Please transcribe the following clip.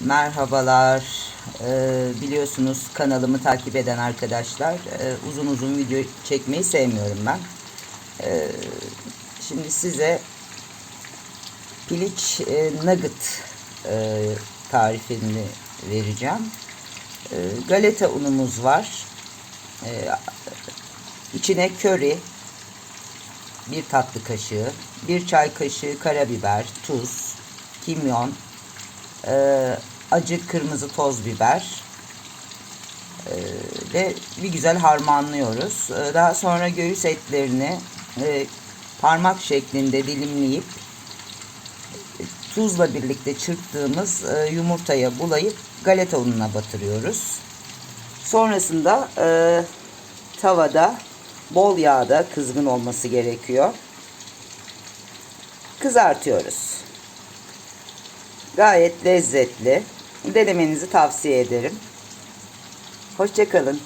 Merhabalar. Ee, biliyorsunuz kanalımı takip eden arkadaşlar e, uzun uzun video çekmeyi sevmiyorum ben. Ee, şimdi size piliç e, nugget e, tarifini vereceğim. E, galeta unumuz var. E, içine köri, bir tatlı kaşığı, bir çay kaşığı karabiber, tuz, kimyon, e, acı kırmızı toz biber e, ve bir güzel harmanlıyoruz. E, daha sonra göğüs etlerini e, parmak şeklinde dilimleyip tuzla birlikte çırptığımız e, yumurtaya bulayıp galeta ununa batırıyoruz. Sonrasında e, tavada bol yağda kızgın olması gerekiyor. Kızartıyoruz. Gayet lezzetli. Denemenizi tavsiye ederim. Hoşçakalın.